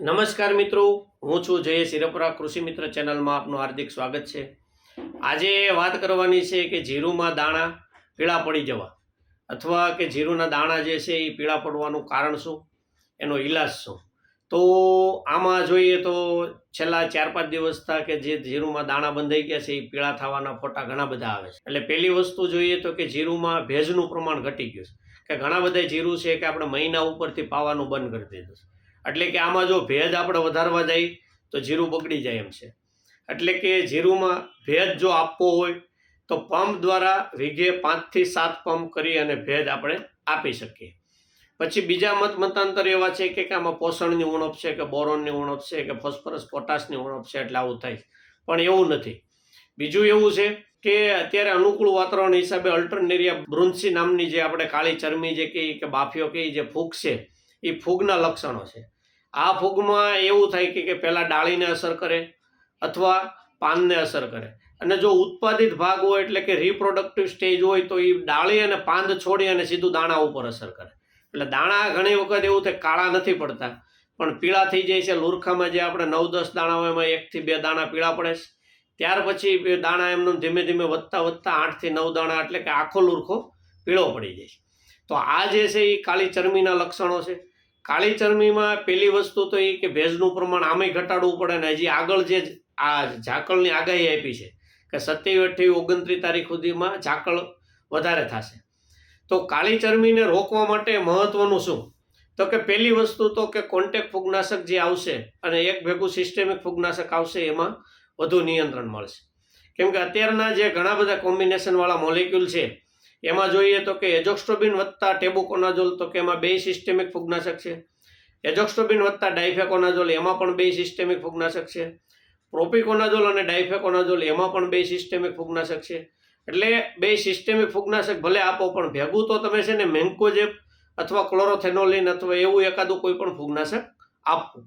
નમસ્કાર મિત્રો, હું છું જય શિરપુરા કૃષિ મિત્ર ચેનલમાં આપનું હાર્દિક સ્વાગત છે. આજે વાત કરવાની છે કે જીરુમાં દાણા પીળા પડી જવા અથવા કે જીરુના દાણા જે છે એ પીળા પડવાનું કારણ શું? એનો ઈલાજ શું? તો આમાં જોઈએ તો છેલ્લા ચાર પાંચ દિવસ થા કે જે જીરુમાં દાણા બંધાઈ ગયા છે એ પીળા થવાના ફોટા ઘણા બધા આવે છે. એટલે પહેલી વસ્તુ જોઈએ તો કે જીરુમાં ભેજનું પ્રમાણ ઘટી ગયું છે. કે ઘણા બધા જીરું છે કે આપણે મહિના ઉપરથી પાવાનું બંધ કરી દીધું છે. એટલે કે આમાં જો ભેજ આપણે વધારવા જઈએ તો જીરું બગડી જાય એમ છે. એટલે કે જીરુમાં ભેજ જો આપવો હોય તો પંપ દ્વારા વીઘે પાંચથી સાત પંપ કરી અને ભેજ આપણે આપી શકીએ. પછી બીજા મત મતાંતર એવા છે કે આમાં પોષણની ઉણપ છે કે બોરોનની ઉણપ છે કે ફોસ્ફરસ, પોટાશની ઉણપ છે એટલે આવું થાય. પણ એવું નથી. બીજું એવું છે કે અત્યારે અનુકૂળ વાતાવરણ હિસાબે અલ્ટરનેરિયા બ્રુન્સી નામની જે આપણે કાળી ચરમી જે કહીએ કે બાફીઓ કહીએ જે ફૂગ છે, એ ફૂગના લક્ષણો છે. આ ફૂગમાં એવું થાય કે કે પહેલાં ડાળીને અસર કરે અથવા પાનને અસર કરે. અને જો ઉત્પાદિત ભાગ હોય એટલે કે રિપ્રોડક્ટિવ સ્ટેજ હોય તો એ ડાળી અને પાંદ છોડી અને સીધું દાણા ઉપર અસર કરે. એટલે દાણા ઘણી વખત એવું થાય કાળા નથી પડતા, પણ પીળા થઈ જાય છે. લુરખામાં જે આપણે નવ દસ દાણા હોય એમાં એકથી બે દાણા પીળા પડે છે. ત્યાર પછી બે દાણા એમનું ધીમે ધીમે વધતા વધતા આઠથી નવ દાણા એટલે કે આખો લુરખો પીળો પડી જાય છે. તો આ જે છે એ કાળી ચરમીના લક્ષણો છે. કાળી ચરમીમાં પહેલી વસ્તુ તો એ કે ભેજનું પ્રમાણ આમેય ઘટાડવું પડે ને હજી આગળ જે આ ઝાકળની આગાહી આપી છે કે સત્યાવી અઠ્યાવી ઓગણત્રીસ તારીખ સુધીમાં ઝાકળ વધારે થશે. તો કાળી ચરમીને રોકવા માટે મહત્વનું શું? તો કે પહેલી વસ્તુ તો કે કોન્ટેક ફૂગનાશક જે આવશે અને એક ભેગું સિસ્ટેમિક ફૂગનાશક આવશે એમાં વધુ નિયંત્રણ મળશે. કેમ કે અત્યારના જે ઘણા બધા કોમ્બિનેશનવાળા મોલિક્યુલ છે એમાં જોઈએ તો કે એજોક્સ્ટ્રોબિન વત્તા ટેબુકોનાઝોલ તો કે એમાં બે સિસ્ટેમિક ફૂગનાશક છે. એજોક્સ્ટ્રોબિન વત્તા ડાયફેકોનાઝોલ એમાં પણ બે સિસ્ટેમિક ફૂગનાશક છે. પ્રોપિકોનાઝોલ અને ડાયફેકોનાઝોલ એમાં પણ બે સિસ્ટેમિક ફૂગનાશક છે. એટલે બે સિસ્ટેમિક ફૂગનાશક ભલે આપો, પણ ભેગું તો તમે છે ને મેન્કોજેબ અથવા ક્લોરોથેનોલિન અથવા એવું એકાદું કોઈ પણ ફૂગનાશક આપવું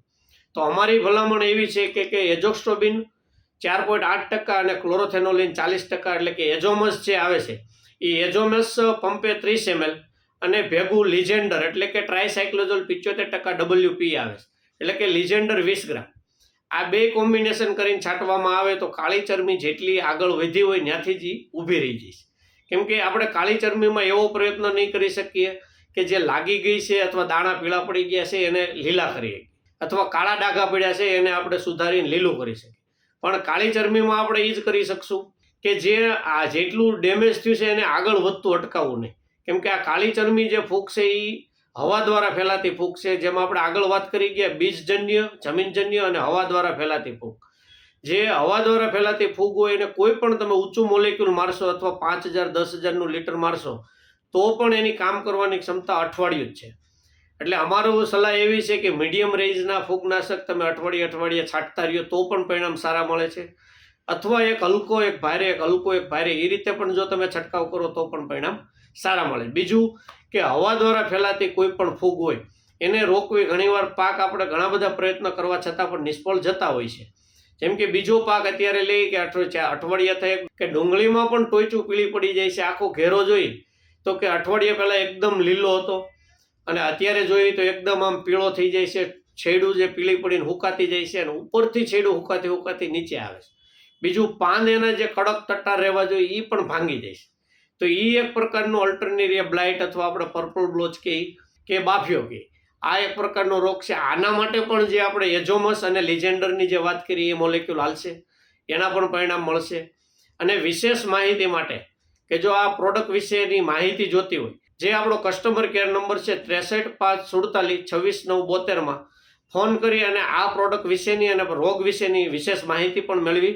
તો અમારી ભલામણ એવી છે કે કે એજોક્સ્ટ્રોબિન ચાર પોઈન્ટ આઠ ટકા અને ક્લોરોથેનોલિન ચાલીસ ટકા એટલે કે એજોમસ જે આવે છે એ એજોમસ પંપે ત્રીસ એમએલ અને ભેગું લિજેન્ડર, એટલે કે ટ્રાયસાયક્લોઝોલ પિચોતેર ટકા ડબલ્યુપી આવે એટલે કે લિજેન્ડર વીસ ગ્રામ. આ બે કોમ્બિનેશન કરીને છાંટવામાં આવે તો કાળી ચરમી જેટલી આગળ વધી હોય ત્યાંથી જ ઊભી રહી જઈશ કેમ કે આપણે કાળી ચરમીમાં એવો પ્રયત્ન નહીં કરી શકીએ કે જે લાગી ગઈ છે અથવા દાણા પીળા પડી ગયા છે એને લીલા કરીએ અથવા કાળા ડાઘા પડ્યા છે એને આપણે સુધારીને લીલું કરી શકીએ. પણ કાળી ચરમીમાં આપણે એ જ કરી શકશું. કે જે આ જેટલું ડેમેજ થયું છે એને આગળ વધતું અટકાવવું નહીં. કેમ કે આ કાળી ચરમી જે ફૂગ છે એ હવા દ્વારા ફેલાતી ફૂગ છે, જેમાં આપણે આગળ વાત કરી ગયા, બીજજન્ય, જમીનજન્ય અને હવા દ્વારા ફેલાતી ફૂગ. જે હવા દ્વારા ફેલાતી ફૂગ હોય એને કોઈ પણ તમે ઊંચું મોલેક્યુલ મારશો અથવા પાંચ હજાર, દસ હજારનું લીટર મારશો, તો પણ એની કામ કરવાની ક્ષમતા અઠવાડિયું જ છે. એટલે અમારો સલાહ એવી છે કે મીડિયમ રેન્જના ફૂગનાશક તમે અઠવાડિયે અઠવાડિયે છાંટતા રહ્યો, તો પણ પરિણામ સારા મળે છે. અથવા એક હલકો, એક ભારે, એક હલકો, એક ભારે, એ રીતે પણ જો તમે છંટકાવ કરો તો પણ પરિણામ સારા મળે. બીજું કે હવા દ્વારા ફેલાતી કોઈ પણ ફૂગ હોય, એને રોકવી ઘણીવાર પાક આપણે ઘણા બધા પ્રયત્ન કરવા છતાં પણ નિષ્ફળ જતા હોય છે. જેમ કે બીજો પાક અત્યારે લઈએ કે અઠ- અઠવાડિયા થાય, કે ડુંગળીમાં પણ ટોચું પીળી પડી જાય છે, આખો ઘેરો જોઈ, તો કે અઠવાડિયા પહેલાં એકદમ લીલો હતો, અને અત્યારે જોઈએ તો એકદમ આમ પીળો થઈ જાય છે, છેડું જે પીળી પડીને હુકાતી જાય છે, અને ઉપરથી છેડું હુકાતી હુકાતી નીચે આવે છે. બીજું પાન એના જે કડક તટ્ટા રહેવા જોઈએ એ પણ ભાંગી જશે તો એ એક પ્રકારનું અલ્ટરનેરિયા બ્લાઇટ અથવા આપણે પર્પલ બ્લોચ કે કે બાફિયો કે આ એક પ્રકારનો રોગ છે. આના માટે પણ જે આપણે એજોમસ અને લિજેન્ડરની જે વાત કરી એ મોલેક્યુલ હાલશે. એના પણ પરિણામ મળશે. અને વિશેષ માહિતી માટે, કે જો આ પ્રોડક્ટ વિશેની માહિતી જોતી હોય, જે આપણો કસ્ટમર કેર નંબર છે ત્રેસઠ પાંચ સુડતાલીસ છવ્વીસ નવ બોતેરમાં, ફોન કરી અને આ પ્રોડક્ટ વિશેની અને રોગ વિશેની વિશેષ માહિતી પણ મેળવી.